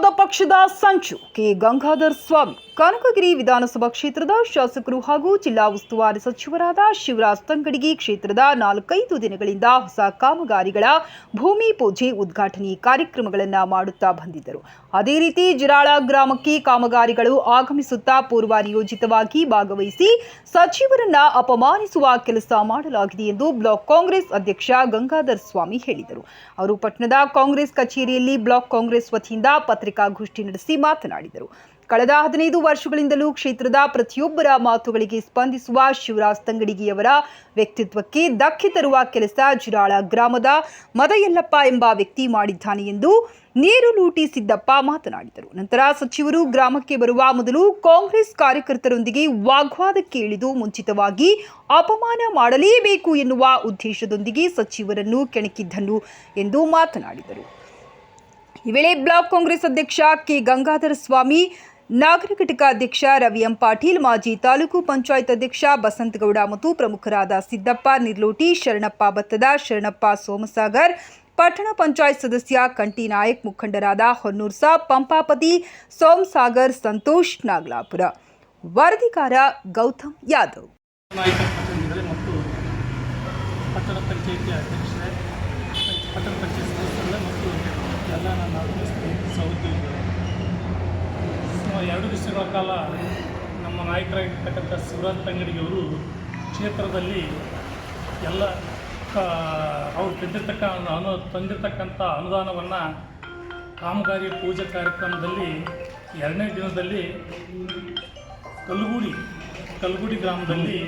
ವಿರೋಧ ಪಕ್ಷದ ಸಂಚು ಕೆ. ಗಂಗಾಧರ್ ಸ್ವಾಮಿ. ಕನಕಗಿರಿ ವಿಧಾನಸಭಾ ಕ್ಷೇತ್ರದ ಶಾಸಕರು ಹಾಗೂ ಜಿಲ್ಲಾ ಉಸ್ತುವಾರಿ ಸಚಿವರಾದ ಶಿವರಾಜ್ ತಂಗಡಿಗಿ ಕ್ಷೇತ್ರದ ನಾಲ್ಕೈದು ದಿನಗಳಿಂದ ಹೊಸ ಕಾಮಗಾರಿಗಳ ಭೂಮಿ ಪೂಜೆ ಉದ್ಘಾಟನೆ ಕಾರ್ಯಕ್ರಮಗಳನ್ನು ಮಾಡುತ್ತಾ ಬಂದಿದ್ದರು. ಅದೇ ರೀತಿ ಜಿರಾಳ ಗ್ರಾಮಕ್ಕೆ ಕಾಮಗಾರಿಗಳು ಆಗಮಿಸುತ್ತಾ ಪೂರ್ವ ನಿಯೋಜಿತವಾಗಿ ಭಾಗವಹಿಸಿ ಸಚಿವರನ್ನ ಅಪಮಾನಿಸುವ ಕೆಲಸ ಮಾಡಲಾಗಿದೆ ಎಂದು ಬ್ಲಾಕ್ ಕಾಂಗ್ರೆಸ್ ಅಧ್ಯಕ್ಷ ಗಂಗಾಧರ್ ಸ್ವಾಮಿ ಹೇಳಿದರು. ಅವರು ಪಟ್ಟಣದ ಕಾಂಗ್ರೆಸ್ ಕಚೇರಿಯಲ್ಲಿ ಬ್ಲಾಕ್ ಕಾಂಗ್ರೆಸ್ ವತಿಯಿಂದ ಪತ್ರಿಕಾಗೋಷ್ಠಿ ನಡೆಸಿ ಮಾತನಾಡಿದರು. ಕಳೆದ ಹದಿನೈದು ವರ್ಷಗಳಿಂದಲೂ ಕ್ಷೇತ್ರದ ಪ್ರತಿಯೊಬ್ಬರ ಮಾತುಗಳಿಗೆ ಸ್ಪಂದಿಸುವ ಶಿವರಾಜ್ ತಂಗಡಿಗಿಯವರ ವ್ಯಕ್ತಿತ್ವಕ್ಕೆ ಧಕ್ಕೆ ತರುವ ಕೆಲಸ ಜಿರಾಳ ಗ್ರಾಮದ ಮದಯಲ್ಲಪ್ಪ ಎಂಬ ವ್ಯಕ್ತಿ ಮಾಡಿದ್ದಾನೆ ಎಂದು ನೀರು ಲೂಟಿ ಸಿದ್ದಪ್ಪ ಮಾತನಾಡಿದರು. ನಂತರ ಸಚಿವರು ಗ್ರಾಮಕ್ಕೆ ಬರುವ ಮೊದಲು ಕಾಂಗ್ರೆಸ್ ಕಾರ್ಯಕರ್ತರೊಂದಿಗೆ ವಾಗ್ವಾದಕ್ಕೆ ಇಳಿದು ಮುಂಚಿತವಾಗಿ ಅಪಮಾನ ಮಾಡಲೇಬೇಕು ಎನ್ನುವ ಉದ್ದೇಶದೊಂದಿಗೆ ಸಚಿವರನ್ನು ಕೆಣಕಿದ್ದನು ಎಂದು ಮಾತನಾಡಿದರು. ಈ ವೇಳೆ ಬ್ಲಾಕ್ ಕಾಂಗ್ರೆಸ್ ಅಧ್ಯಕ್ಷ ಕೆ ಗಂಗಾಧರ ಸ್ವಾಮಿ ನಾಗರ ಘಟಕ ಅಧ್ಯಕ್ಷ ರವಿ ಎಂ ಪಾಟೀಲ್, ಮಾಜಿ ತಾಲೂಕು ಪಂಚಾಯತ್ ಅಧ್ಯಕ್ಷ ಬಸಂತಗೌಡ ಮತ್ತು ಪ್ರಮುಖರಾದ ಸಿದ್ದಪ್ಪ ನಿರ್ಲೋಟಿ, ಶರಣಪ್ಪ ಭತ್ತದ, ಶರಣಪ್ಪ ಸೋಮಸಾಗರ್, ಪಟ್ಟಣ ಪಂಚಾಯತ್ ಸದಸ್ಯ ಕಂಟಿ ನಾಯಕ್, ಮುಖಂಡರಾದ ಹೊನ್ನೂರ್ ಸಾ, ಪಂಪಾಪತಿ, ಸೋಮಸಾಗರ್, ಸಂತೋಷ್, ನಾಗಲಾಪುರ. ವರದಿಕಾರ ಗೌತಮ್ ಯಾದವ್. ಪಟ್ಟಣ ಪಂಚಾಯಿತಿ ಅಧ್ಯಕ್ಷರೇ ಪಟ್ಟಣ ಪಂಚಾಯತ್ ಸದಸ್ಯರೇ ಮತ್ತು ಎಲ್ಲ ನನ್ನ ಆತ್ಮೀಯ ಸ್ನೇಹಿತ ಸಹೋದ್ಯೋಗಿಗಳು ಸುಮಾರು ಎರಡು ದಿವಸಗಳ ಕಾಲ ನಮ್ಮ ನಾಯಕರಾಗಿರ್ತಕ್ಕಂಥ ಶಿವರಾಜ್ ತಂಗಡಿಯವರು ಕ್ಷೇತ್ರದಲ್ಲಿ ಎಲ್ಲ ಅವರು ತಂದಿರ್ತಕ್ಕ ಅನು ತಂದಿರ್ತಕ್ಕಂಥ ಅನುದಾನವನ್ನು ಕಾಮಗಾರಿ ಪೂಜೆ ಕಾರ್ಯಕ್ರಮದಲ್ಲಿ ಎರಡನೇ ದಿನದಲ್ಲಿ ಕಲ್ಗುಡಿ ಕಲ್ಗುಡಿ ಗ್ರಾಮದಲ್ಲಿ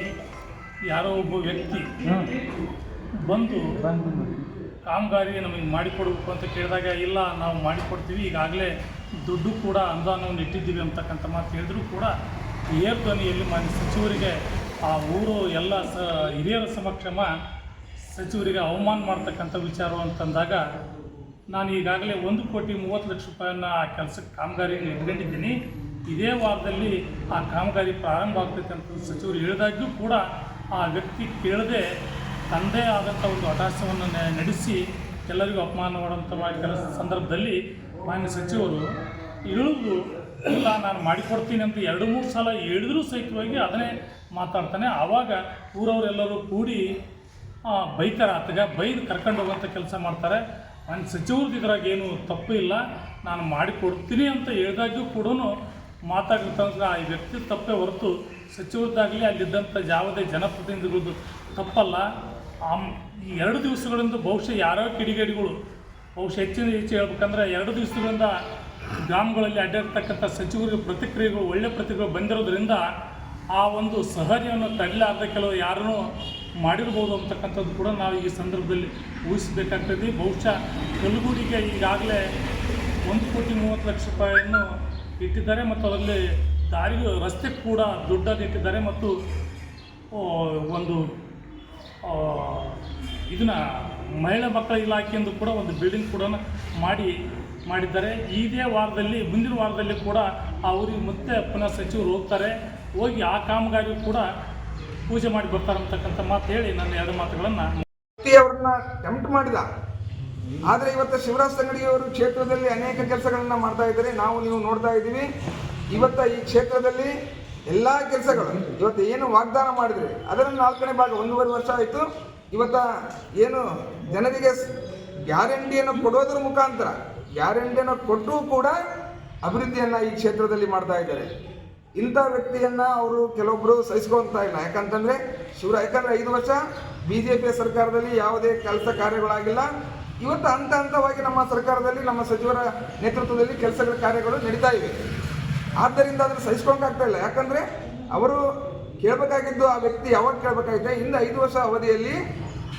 ಯಾರೋ ಒಬ್ಬ ವ್ಯಕ್ತಿ ಬಂದು ಕಾಮಗಾರಿ ನಮಗೆ ಮಾಡಿಕೊಡ್ಬೇಕು ಅಂತ ಕೇಳಿದಾಗ, ಇಲ್ಲ, ನಾವು ಮಾಡಿಕೊಡ್ತೀವಿ, ಈಗಾಗಲೇ ದುಡ್ಡು ಕೂಡ ಅನುದಾನವನ್ನು ಇಟ್ಟಿದ್ದೀವಿ ಅಂತಕ್ಕಂಥ ಮಾತು ಹೇಳಿದ್ರು ಕೂಡ ಏರ್ ಧ್ವನಿಯಲ್ಲಿ ಮಾನ್ಯ ಸಚಿವರಿಗೆ ಆ ಊರು ಎಲ್ಲ ಸ, ಹಿರಿಯರ ಸಮಕ್ಷಮ ಸಚಿವರಿಗೆ ಅವಮಾನ ಮಾಡ್ತಕ್ಕಂಥ ವಿಚಾರ ಅಂತಂದಾಗ, ನಾನು ಈಗಾಗಲೇ ಒಂದು ಕೋಟಿ ಮೂವತ್ತು ಲಕ್ಷ ರೂಪಾಯಿಯನ್ನು ಆ ಕೆಲಸಕ್ಕೆ ಕಾಮಗಾರಿಯನ್ನು ಇಟ್ಕೊಂಡಿದ್ದೀನಿ. ಇದೇ ವಾರದಲ್ಲಿ ಆ ಕಾಮಗಾರಿ ಪ್ರಾರಂಭ ಆಗ್ತಕ್ಕಂಥ ಸಚಿವರು ಹೇಳಿದಾಗ್ಯೂ ಕೂಡ ಆ ವ್ಯಕ್ತಿ ಕೇಳದೆ ತಂದೇ ಆದಂಥ ಒಂದು ಹತಾಶವನ್ನು ನಡೆಸಿ ಎಲ್ಲರಿಗೂ ಅಪಮಾನ ಮಾಡುವಂಥ ಕೆಲಸ ಸಂದರ್ಭದಲ್ಲಿ ಮಾನ್ಯ ಸಚಿವರು ಇಳಿದು ಇಲ್ಲ ನಾನು ಮಾಡಿಕೊಡ್ತೀನಿ ಅಂತ ಎರಡು ಮೂರು ಸಲ ಹೇಳಿದ್ರೂ ಸಹಿತವಾಗಿ ಅದನ್ನೇ ಮಾತಾಡ್ತಾನೆ. ಆವಾಗ ಊರವರೆಲ್ಲರೂ ಕೂಡಿ ಬೈತಾರೆ. ಆತಗ ಬೈದು ಕರ್ಕೊಂಡು ಹೋಗುವಂಥ ಕೆಲಸ ಮಾಡ್ತಾರೆ. ನನ್ನ ಸಚಿವ್ರದ್ದು ಇದ್ರಾಗ ಏನು ತಪ್ಪು ಇಲ್ಲ. ನಾನು ಮಾಡಿಕೊಡ್ತೀನಿ ಅಂತ ಹೇಳಿದಾಗ್ಯೂ ಕೂಡ ಮಾತಾಡಿರ್ತಂದ್ರೆ ಆ ವ್ಯಕ್ತಿ ತಪ್ಪೇ ಹೊರತು ಸಚಿವರದ್ದಾಗಲಿ ಅಲ್ಲಿದ್ದಂಥ ಯಾವುದೇ ಜನಪ್ರತಿನಿಧಿಗಳದ್ದು ತಪ್ಪಲ್ಲ. ಆಮ್, ಈ ಎರಡು ದಿವಸಗಳಿಂದ ಬಹುಶಃ ಯಾರೋ ಕಿಡಿಗೇಡಿಗಳು, ಬಹುಶಃ ಹೆಚ್ಚಿನ ಹೆಚ್ಚು ಹೇಳ್ಬೇಕಂದ್ರೆ ಎರಡು ದಿವಸಗಳಿಂದ ಗ್ರಾಮಗಳಲ್ಲಿ ಅಡ್ಡಾಡ್ತಕ್ಕಂಥ ಸಚಿವರಿಗೆ ಪ್ರತಿಕ್ರಿಯೆಗಳು, ಒಳ್ಳೆ ಪ್ರತಿಕ್ರಿಯೆ ಬಂದಿರೋದ್ರಿಂದ ಆ ಒಂದು ಸಹಜವನ್ನು ತಡಲಾರ್ದ ಕೆಲವು ಯಾರನ್ನೂ ಮಾಡಿರ್ಬೋದು ಅಂತಕ್ಕಂಥದ್ದು ಕೂಡ ನಾವು ಈ ಸಂದರ್ಭದಲ್ಲಿ ಊಹಿಸಬೇಕಾಗ್ತದೆ. ಬಹುಶಃ ಕಲ್ಲುಗೂಡಿಗೆ ಈಗಾಗಲೇ ಒಂದು ಕೋಟಿ ಮೂವತ್ತು ಲಕ್ಷ ರೂಪಾಯಿಯನ್ನು ಇಟ್ಟಿದ್ದಾರೆ ಮತ್ತು ಅದರಲ್ಲಿ ದಾರಿ ರಸ್ತೆ ಕೂಡ ದುಡ್ಡನ್ನು ಇಟ್ಟಿದ್ದಾರೆ ಮತ್ತು ಒಂದು ಇದನ್ನು ಮಹಿಳಾ ಮಕ್ಕಳ ಇಲಾಖೆಯಿಂದ ಕೂಡ ಒಂದು ಬಿಲ್ಡಿಂಗ್ ಕೂಡ ಮಾಡಿ, ಮಾಡಿದ್ದಾರೆ. ಇದೇ ವಾರದಲ್ಲಿ, ಮುಂದಿನ ವಾರದಲ್ಲಿ ಕೂಡ ಆ ಊರಿಗೆ ಮತ್ತೆ ಪುನಃ ಸಚಿವರು ಹೋಗ್ತಾರೆ. ಹೋಗಿ ಆ ಕಾಮಗಾರಿ ಕೂಡ ಪೂಜೆ ಮಾಡಿ ಬರ್ತಾರೆ ಅಂತಕ್ಕಂಥ ಮಾತು ಹೇಳಿ ನನ್ನ ಎರಡು ಮಾತುಗಳನ್ನು ಅವ್ರನ್ನ ಟೆಂಪ್ಟ್ ಮಾಡಿದ. ಆದರೆ ಇವತ್ತು ಶಿವರಾಜ್ ಅಂಗಡಿಯವರು ಕ್ಷೇತ್ರದಲ್ಲಿ ಅನೇಕ ಕೆಲಸಗಳನ್ನ ಮಾಡ್ತಾ ಇದ್ದಾರೆ. ನಾವು ನೀವು ನೋಡ್ತಾ ಇದ್ದೀವಿ. ಇವತ್ತ ಈ ಕ್ಷೇತ್ರದಲ್ಲಿ ಎಲ್ಲ ಕೆಲಸಗಳು. ಇವತ್ತು ಏನು ವಾಗ್ದಾನ ಮಾಡಿದ್ರೆ? ಅದರ ನಾಲ್ಕನೇ ಭಾಗ ಒಂದೂವರೆ ವರ್ಷ ಆಯಿತು. ಇವತ್ತ ಏನು ಜನರಿಗೆ ಗ್ಯಾರಂಟಿಯನ್ನು ಕೊಡೋದ್ರ ಮುಖಾಂತರ, ಗ್ಯಾರಂಟಿಯನ್ನು ಕೊಟ್ಟರೂ ಕೂಡ ಅಭಿವೃದ್ಧಿಯನ್ನು ಈ ಕ್ಷೇತ್ರದಲ್ಲಿ ಮಾಡ್ತಾ ಇದ್ದಾರೆ. ಇಂಥ ವ್ಯಕ್ತಿಯನ್ನು ಅವರು ಕೆಲವೊಬ್ಬರು ಸಹಿಸ್ಕೊಂತ ಇಲ್ಲ. ಯಾಕಂತಂದರೆ ಶಿವರ ಯಾಕಂದರೆ ಐದು ವರ್ಷ ಬಿ ಜೆ ಪಿಯ ಸರ್ಕಾರದಲ್ಲಿ ಯಾವುದೇ ಕೆಲಸ ಕಾರ್ಯಗಳಾಗಿಲ್ಲ. ಇವತ್ತು ಹಂತ ಹಂತವಾಗಿ ನಮ್ಮ ಸರ್ಕಾರದಲ್ಲಿ, ನಮ್ಮ ಸಚಿವರ ನೇತೃತ್ವದಲ್ಲಿ ಕೆಲಸಗಳ ಕಾರ್ಯಗಳು ನಡೀತಾ ಇವೆ. ಆದ್ದರಿಂದ ಅದನ್ನು ಸಹಿಸ್ಕೊಂಡಾಗ್ತಾ ಇಲ್ಲ. ಯಾಕಂದ್ರೆ ಅವರು ಕೇಳಬೇಕಾಗಿದ್ದು ಆ ವ್ಯಕ್ತಿ ಯಾವಾಗ ಕೇಳಬೇಕಾಗಿದೆ ಇಂದ ಐದು ವರ್ಷ ಅವಧಿಯಲ್ಲಿ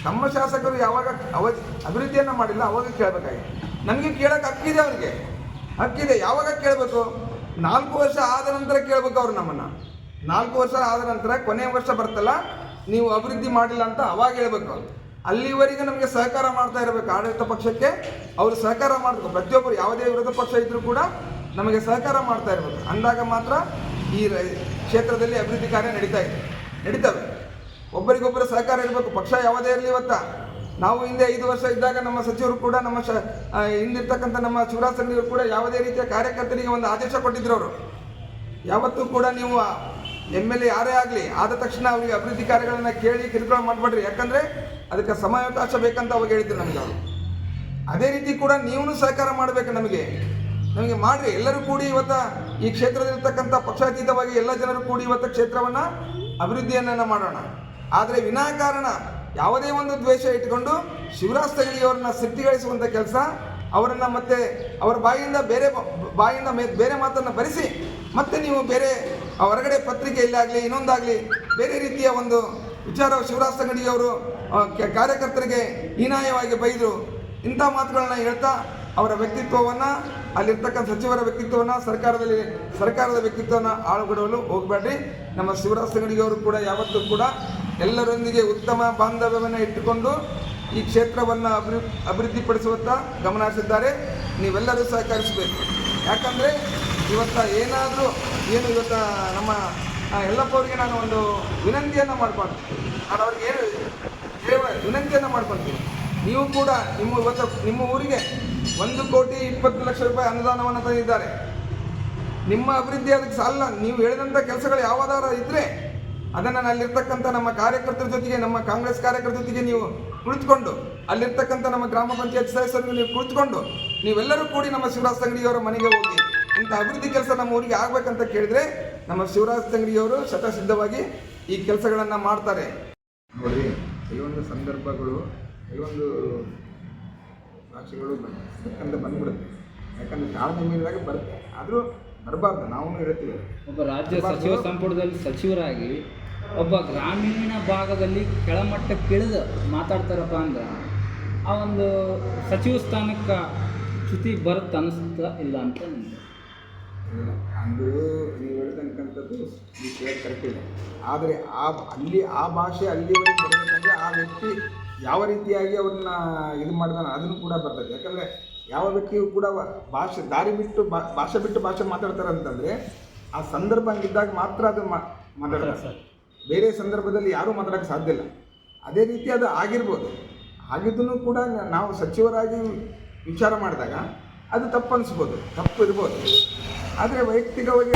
ನಮ್ಮ ಶಾಸಕರು ಯಾವಾಗ ಅವಧಿ ಅಭಿವೃದ್ಧಿಯನ್ನು ಮಾಡಿಲ್ಲ, ಅವಾಗ ಕೇಳಬೇಕಾಗಿದೆ ನಮಗೆ ಕೇಳಕ್ಕೆ ಹಕ್ಕಿದೆ ಅವರಿಗೆ. ಹಕ್ಕಿದೆ. ಯಾವಾಗ ಕೇಳಬೇಕು? ನಾಲ್ಕು ವರ್ಷ ಆದ ನಂತರ ಕೇಳಬೇಕು ಅವ್ರು ನಮ್ಮನ್ನ. ನಾಲ್ಕು ವರ್ಷ ಆದ ನಂತರ ಕೊನೆಯ ವರ್ಷ ಬರ್ತಲ್ಲ, ನೀವು ಅಭಿವೃದ್ಧಿ ಮಾಡಿಲ್ಲ ಅಂತ ಅವಾಗ ಹೇಳ್ಬೇಕು ಅಲ್ಲಿವರೆಗೆ ನಮಗೆ ಸಹಕಾರ ಮಾಡ್ತಾ ಇರಬೇಕು ಆಡಳಿತ ಪಕ್ಷಕ್ಕೆ. ಅವರು ಸಹಕಾರ ಮಾಡಬೇಕು. ಪ್ರತಿಯೊಬ್ಬರು ಯಾವುದೇ ವಿರೋಧ ಪಕ್ಷ ಇದ್ರು ಕೂಡ ನಮಗೆ ಸಹಕಾರ ಮಾಡ್ತಾ ಇರ್ಬೋದು ಅಂದಾಗ ಮಾತ್ರ ಈ ಕ್ಷೇತ್ರದಲ್ಲಿ ಅಭಿವೃದ್ಧಿ ಕಾರ್ಯ ನಡೀತಾ ಇದೆ. ನಡೀತವೆ. ಒಬ್ಬರಿಗೊಬ್ಬರು ಸಹಕಾರ ಇರಬೇಕು. ಪಕ್ಷ ಯಾವುದೇ ಇರಲಿ ಇವತ್ತ. ನಾವು ಹಿಂದೆ ಐದು ವರ್ಷ ಇದ್ದಾಗ ನಮ್ಮ ಸಚಿವರು ಕೂಡ, ನಮ್ಮ ಶ ಹಿಂದಿರ್ತಕ್ಕಂಥ ನಮ್ಮ ಶಿವರಾಜ್ ಕೂಡ ಯಾವುದೇ ರೀತಿಯ ಕಾರ್ಯಕರ್ತರಿಗೆ ಒಂದು ಆದೇಶ ಕೊಟ್ಟಿದ್ರು ಅವರು. ಯಾವತ್ತೂ ಕೂಡ ನೀವು ಎಂ ಎಲ್ ಎ ಯಾರೇ ಆಗಲಿ, ಆದ ತಕ್ಷಣ ಅವರಿಗೆ ಅಭಿವೃದ್ಧಿ ಕಾರ್ಯಗಳನ್ನು ಕೇಳಿ ಕಿರುಕುಳ ಮಾಡಬೇಡ್ರಿ. ಯಾಕಂದರೆ ಅದಕ್ಕೆ ಸಮಯಾವಕಾಶ ಬೇಕಂತ ಅವಾಗ ಹೇಳಿದ್ರು ನಮಗೆ ಅವರು. ಅದೇ ರೀತಿ ಕೂಡ ನೀವು ಸಹಕಾರ ಮಾಡಬೇಕು ನಮಗೆ. ನಮಗೆ ಮಾಡ್ರಿ. ಎಲ್ಲರೂ ಕೂಡಿ ಇವತ್ತ ಈ ಕ್ಷೇತ್ರದಲ್ಲಿರ್ತಕ್ಕಂಥ ಪಕ್ಷಾತೀತವಾಗಿ ಎಲ್ಲ ಜನರು ಕೂಡಿ ಇವತ್ತ ಕ್ಷೇತ್ರವನ್ನ ಅಭಿವೃದ್ಧಿಯನ್ನ ಮಾಡೋಣ. ಆದರೆ ವಿನಾಕಾರಣ ಯಾವುದೇ ಒಂದು ದ್ವೇಷ ಇಟ್ಕೊಂಡು ಶಿವರಾಜ್ ತಗಡಿಯವ್ರನ್ನ ಸಿದ್ಧಿಗಳಿಸುವಂಥ ಕೆಲಸ ಅವರನ್ನು ಮತ್ತೆ ಅವರ ಬಾಯಿಯಿಂದ ಬೇರೆ ಬಾಯಿಂದ ಬಾಯಿಯಿಂದ ಬೇರೆ ಮಾತನ್ನು ಬರೆಸಿ ಮತ್ತೆ ನೀವು ಬೇರೆ ಹೊರಗಡೆ ಪತ್ರಿಕೆಯಲ್ಲಾಗಲಿ ಇನ್ನೊಂದಾಗಲಿ ಬೇರೆ ರೀತಿಯ ಒಂದು ವಿಚಾರ ಶಿವರಾಜ್ ತಂಗಡಿಯವರು ಕಾರ್ಯಕರ್ತರಿಗೆ ಹೀನಾಯವಾಗಿ ಬೈದರು ಇಂಥ ಮಾತುಗಳನ್ನ ಹೇಳ್ತಾ ಅವರ ವ್ಯಕ್ತಿತ್ವವನ್ನು ಅಲ್ಲಿರ್ತಕ್ಕಂಥ ಸಚಿವರ ವ್ಯಕ್ತಿತ್ವವನ್ನು ಸರ್ಕಾರದಲ್ಲಿ, ಸರ್ಕಾರದ ವ್ಯಕ್ತಿತ್ವವನ್ನು ಆಳುಗೊಡಲು ಹೋಗಬೇಡ್ರಿ. ನಮ್ಮ ಶಿವರಾಜ್ ಅವರು ಕೂಡ ಯಾವತ್ತೂ ಕೂಡ ಎಲ್ಲರೊಂದಿಗೆ ಉತ್ತಮ ಬಾಂಧವ್ಯವನ್ನು ಇಟ್ಟುಕೊಂಡು ಈ ಕ್ಷೇತ್ರವನ್ನು ಅಭಿ ಅಭಿವೃದ್ಧಿಪಡಿಸುವತ್ತ ಗಮನ ಹರಿಸಿದ್ದಾರೆ ನೀವೆಲ್ಲರೂ ಸಹಕರಿಸಬೇಕು. ಯಾಕಂದರೆ ಇವತ್ತ ಏನಾದರೂ, ಏನು ಇವತ್ತ ನಮ್ಮ ಎಲ್ಲಪ್ಪವ್ರಿಗೆ ನಾನು ಒಂದು ವಿನಂತಿಯನ್ನು ಮಾಡ್ಕೊಳ್ತೀನಿ. ನಾನು ಅವ್ರಿಗೆ ಏನು ವಿನಂತಿಯನ್ನು ಮಾಡ್ಕೊಳ್ತೀನಿ. ನೀವು ಕೂಡ ನಿಮ್ಮ ಇವತ್ತು, ನಿಮ್ಮ ಊರಿಗೆ ಒಂದು ಕೋಟಿ ಇಪ್ಪತ್ತು ಲಕ್ಷ ರೂಪಾಯಿ ಅನುದಾನವನ್ನು ತಂದಿದ್ದಾರೆ. ನಿಮ್ಮ ಅಭಿವೃದ್ಧಿ ಅದಕ್ಕೆ ಸಾಲ. ನೀವು ಹೇಳಿದಂಥ ಕೆಲಸಗಳು ಯಾವ್ದಾರ ಇದ್ದರೆ ಅದನ್ನು ಅಲ್ಲಿರ್ತಕ್ಕಂಥ ನಮ್ಮ ಕಾರ್ಯಕರ್ತರ ಜೊತೆಗೆ, ನಮ್ಮ ಕಾಂಗ್ರೆಸ್ ಕಾರ್ಯಕರ್ತರ ಜೊತೆಗೆ ನೀವು ಕುಳಿತುಕೊಂಡು, ಅಲ್ಲಿರ್ತಕ್ಕಂಥ ನಮ್ಮ ಗ್ರಾಮ ಪಂಚಾಯತ್ ಸದಸ್ಯರನ್ನು ನೀವು ಕುಳಿತುಕೊಂಡು, ನೀವೆಲ್ಲರೂ ಕೂಡಿ ನಮ್ಮ ಶಿವರಾಜ್ ತಂಗಡಿಯವರ ಮನೆಗೆ ಹೋಗಿ, ಇಂಥ ಅಭಿವೃದ್ಧಿ ಕೆಲಸ ನಮ್ಮ ಊರಿಗೆ ಆಗ್ಬೇಕಂತ ಕೇಳಿದ್ರೆ ನಮ್ಮ ಶಿವರಾಜ್ ತಂಗಡಿಯವರು ಶತಸಿದ್ಧವಾಗಿ ಈ ಕೆಲಸಗಳನ್ನು ಮಾಡ್ತಾರೆ. ನೋಡಿ, ಕೆಲವೊಂದು ಸಂದರ್ಭಗಳು, ಕೆಲವೊಂದು ಸಾಕ್ಷಿಗಳು ಯಾಕಂದ್ರೆ ಬಂದ್ಬಿಡುತ್ತೆ. ಯಾಕಂದ್ರೆ ಮೀನಾಗ ಬರುತ್ತೆ. ಆದರೂ ಬರಬಾರ್ದು ನಾವು ಹೇಳ್ತೀವಿ. ಒಬ್ಬ ರಾಜ್ಯ ಸಚಿವ ಸಂಪುಟದಲ್ಲಿ ಸಚಿವರಾಗಿ ಒಬ್ಬ ಗ್ರಾಮೀಣ ಭಾಗದಲ್ಲಿ ಕೆಳಮಟ್ಟಕ್ಕಿಳಿದು ಮಾತಾಡ್ತಾರಪ್ಪ ಅಂದ್ರೆ ಆ ಒಂದು ಸಚಿವ ಸ್ಥಾನಕ್ಕೆ ಚ್ಯುತಿ ಬರುತ್ತೆ ಅನ್ನಿಸ್ತಾ ಇಲ್ಲ ಅಂತ ನನಗೆ ಅದು ನೀವು ಹೇಳ್ತಕ್ಕಂಥದ್ದು ಈ ಕರೆಕ್ಟ್ ಇದೆ. ಆದರೆ ಆ ಅಲ್ಲಿ ಆ ಭಾಷೆ ಅಲ್ಲಿವರೆಗೆ ಬರಬೇಕಂದ್ರೆ ಆ ವ್ಯಕ್ತಿ ಯಾವ ರೀತಿಯಾಗಿ ಅವ್ರನ್ನ ಇದು ಮಾಡಿದಾನ ಅದನ್ನು ಕೂಡ ಬರ್ತದೆ. ಯಾಕಂದರೆ ಯಾವ ವ್ಯಕ್ತಿಯು ಕೂಡ ಭಾಷೆ ದಾರಿ ಬಿಟ್ಟು ಬಾ- ಭಾಷೆ ಬಿಟ್ಟು ಭಾಷೆ ಮಾತಾಡ್ತಾರೆ ಅಂತಂದರೆ ಆ ಸಂದರ್ಭ ಹಂಗಿದ್ದಾಗ ಮಾತ್ರ ಅದು ಮಾತಾಡ್ತಾರೆ. ಬೇರೆ ಸಂದರ್ಭದಲ್ಲಿ ಯಾರೂ ಮಾತಾಡೋಕ್ಕೆ ಸಾಧ್ಯ ಇಲ್ಲ. ಅದೇ ರೀತಿ ಅದು ಆಗಿರ್ಬೋದು. ಆಗಿದ್ದನ್ನು ಕೂಡ ನಾವು ಸಚಿವರಾಗಿ ವಿಚಾರ ಮಾಡಿದಾಗ ಅದು ತಪ್ಪು ಅನಿಸ್ಬೋದು ತಪ್ಪು ಇರ್ಬೋದು. ಆದರೆ ವೈಯಕ್ತಿಕವಾಗಿ